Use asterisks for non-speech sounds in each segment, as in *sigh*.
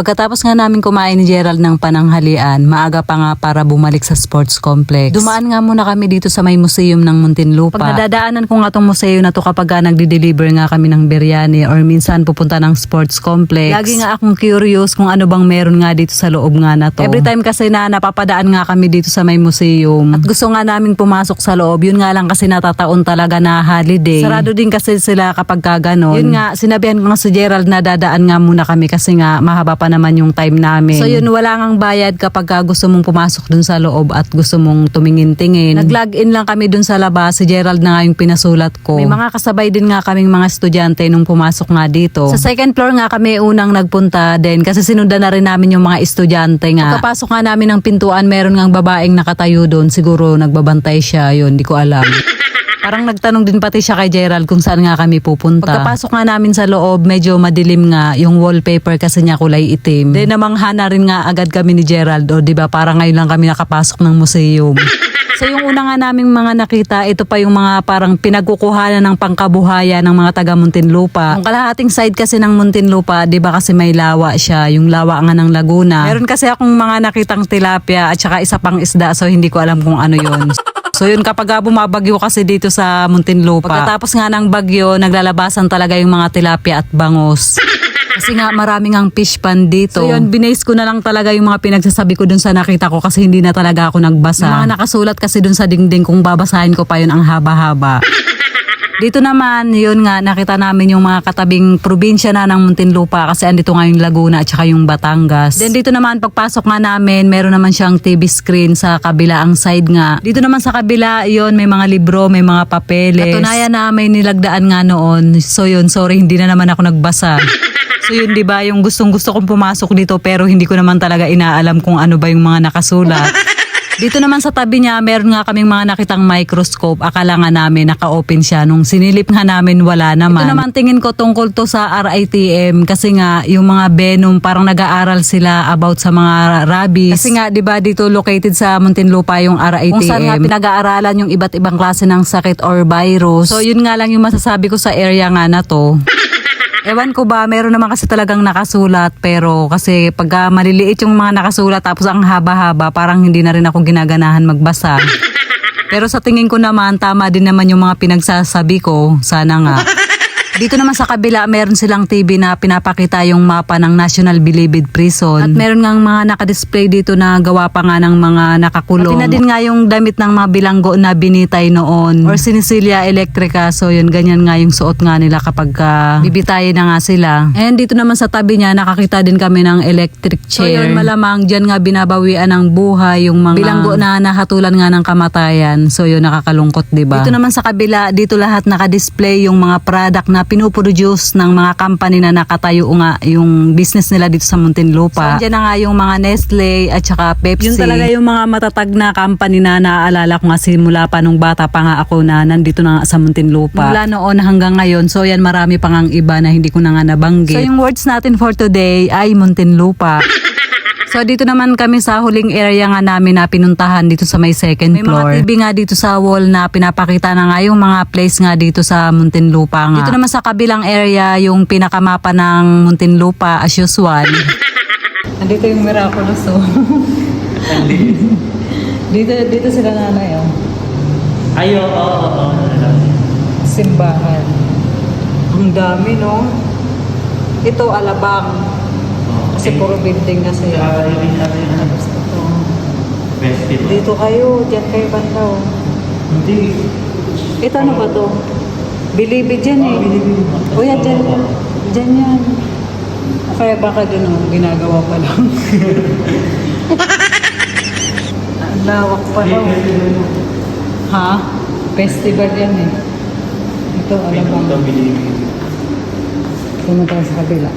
Pagkatapos nga namin kumain ni Gerald ng pananghalian, maaga pa nga para bumalik sa sports complex. Dumaan nga muna kami dito sa may museum ng Muntinlupa. Pag nadadaanan ko nga tong museo na to kapag ka nagdi-deliver nga kami ng biryani or minsan pupunta ng sports complex. Lagi nga akong curious kung ano bang meron nga dito sa loob nga na to. Every time kasi na napapadaan nga kami dito sa may museum at gusto nga namin pumasok sa loob, yun nga lang kasi natataon talaga na holiday. Sarado din kasi sila kapag ka ganon. Yun nga, sinabihan ko nga si Gerald na dadaan nga muna kami kasi nga mahaba pa naman yung time namin. So yun, wala ngang bayad kapag ka gusto mong pumasok dun sa loob at gusto mong tumingin-tingin. Nag-log in lang kami dun sa labas. Si Gerald na nga yung pinasulat ko. May mga kasabay din nga kaming mga estudyante nung pumasok nga dito. Sa second floor nga kami unang nagpunta din kasi sinundan na rin namin yung mga estudyante nga. Pagkapasok nga namin ng pintuan, meron ngang babaeng nakatayo doon. Siguro nagbabantay siya, yun, di ko alam. Parang nagtanong din pati siya kay Gerald kung saan nga kami pupunta. Pagkapasok nga namin sa loob, medyo madilim nga yung wallpaper kasi niya kulay itim. Then namangha na rin nga agad kami ni Gerald. O di ba parang ngayon lang kami nakapasok ng museum. *laughs* So yung una nga naming mga nakita, ito pa yung mga parang pinagkukuhanan ng pangkabuhayan ng mga taga Muntinlupa. Ang kalahating side kasi ng Muntinlupa, di ba kasi may lawa siya, yung lawa nga ng Laguna. Meron kasi akong mga nakitang tilapia at saka isa pang isda so hindi ko alam kung ano yon. *laughs* So yun kapag ah, bumabagyo kasi dito sa Muntinlupa. Pagkatapos nga ng bagyo, naglalabasan talaga yung mga tilapia at bangos. *laughs* Kasi nga maraming ang fish pan dito. So yun, binase ko na lang talaga yung mga pinagsasabi ko dun sa nakita ko kasi hindi na talaga ako nagbasa. Yung mga nakasulat kasi dun sa dingding kung babasahin ko pa yun ang haba-haba. *laughs* Dito naman, yun nga, nakita namin yung mga katabing probinsya na ng Muntinlupa kasi andito nga yung Laguna at saka yung Batangas. Then dito naman, pagpasok nga namin, meron naman siyang TV screen sa kabila ang side nga. Dito naman sa kabila, yun, may mga libro, may mga papeles. Katunayan na may nilagdaan nga noon. So yun, sorry, hindi na naman ako nagbasa. *laughs* So yun, di ba, yung gustong gusto kong pumasok dito pero hindi ko naman talaga inaalam kung ano ba yung mga nakasulat. *laughs* Dito naman sa tabi niya, meron nga kaming mga nakitang microscope. Akala nga namin naka-open siya. Nung sinilip nga namin, wala naman. Ito naman tingin ko tungkol to sa RITM kasi nga yung mga Venom parang nag-aaral sila about sa mga rabies. Kasi nga 'di ba dito located sa Muntinlupa yung RITM. Kung saan nga pinag-aaralan yung iba't ibang klase ng sakit or virus. So yun nga lang yung masasabi ko sa area nga na to. Ewan ko ba, meron naman kasi talagang nakasulat pero kasi pag ah, maliliit yung mga nakasulat tapos ang haba-haba parang hindi na rin ako ginaganahan magbasa. Pero sa tingin ko naman, tama din naman yung mga pinagsasabi ko. Sana nga. Dito naman sa kabila, meron silang TV na pinapakita yung mapa ng National Bilibid Prison. At meron nga mga nakadisplay dito na gawa pa nga ng mga nakakulong. Pati na din nga yung damit ng mga bilanggo na binitay noon. Or sinisilia electrica. So yun, ganyan nga yung suot nga nila kapag uh, bibitayin na nga sila. And dito naman sa tabi niya, nakakita din kami ng electric chair. So yun, malamang dyan nga binabawian ng buhay yung mga bilanggo na nahatulan nga ng kamatayan. So yun, nakakalungkot, di ba? Dito naman sa kabila, dito lahat nakadisplay yung mga product na pinuproduce ng mga company na nakatayo nga yung business nila dito sa Muntinlupa. So, andyan na nga yung mga Nestle at saka Pepsi. Yun talaga yung mga matatag na company na naaalala ko nga simula pa nung bata pa nga ako na nandito na nga sa Muntinlupa. Mula noon hanggang ngayon. So yan marami pa nga iba na hindi ko na nga nabanggit. So yung words natin for today ay Muntinlupa. *laughs* So dito naman kami sa huling area nga namin na pinuntahan dito sa may second May floor. May mga TV nga dito sa wall na pinapakita na nga yung mga place nga dito sa Muntinlupa nga. Dito naman sa kabilang area yung pinakamapa ng Muntinlupa as usual. *laughs* Nandito yung Miraculous *laughs* oh. dito, dito sila nanay oh. Ay, oo, oo, oo. Simbahan. Ang dami no. Ito alabang. Kasi puro building na. Ah, ano ano, festival. Dito kayo, diyan kayo banda oh. Hindi. Ito ano ba to? Bilibid yan eh. Oh, Bilibid. O yan, dyan, dyan yan. Kaya baka dun oh, ginagawa pa lang. *laughs* Ang lawak pa raw. Ha? Festival yan eh. Ito, alam Ito, mo. Pumunta sa kabila.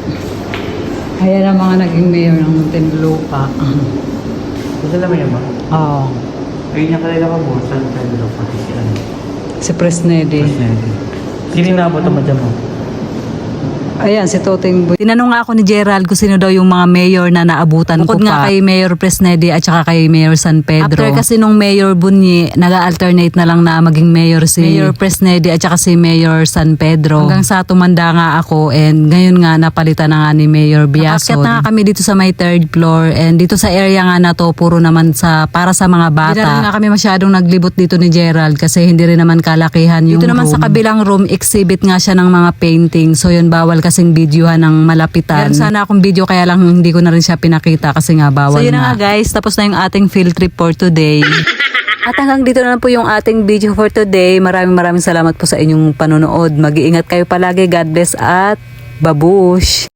Ayan ang mga naging mayor ng Muntinlupa. Ito naman yan ba? Oo. Ayun yung kanila ka mo, Pedro, pati si ano. Si Presnedi. Presidente. Sino na abot mo dyan mo? Ayan, si Toteng Boy. Tinanong nga ako ni Gerald kung sino daw yung mga mayor na naabutan Bukod ko pa. nga kay Mayor Presnedi at saka kay Mayor San Pedro. After kasi nung Mayor Bunyi, nag-alternate na lang na maging mayor si Mayor Presnedi at saka si Mayor San Pedro. Hanggang sa tumanda nga ako and ngayon nga napalitan na nga ni Mayor Biason. Nakakit na nga kami dito sa may third floor and dito sa area nga na to puro naman sa para sa mga bata. Hindi na nga kami masyadong naglibot dito ni Gerald kasi hindi rin naman kalakihan yung Dito naman sa kabilang room, exhibit nga siya ng mga painting. So yun, bawal kasing videohan ng malapitan. Meron sana akong video kaya lang hindi ko na rin siya pinakita kasi nga bawal so, yun na nga guys, tapos na yung ating field trip for today. At hanggang dito na lang po yung ating video for today. Maraming maraming salamat po sa inyong panonood. Mag-iingat kayo palagi. God bless at babush!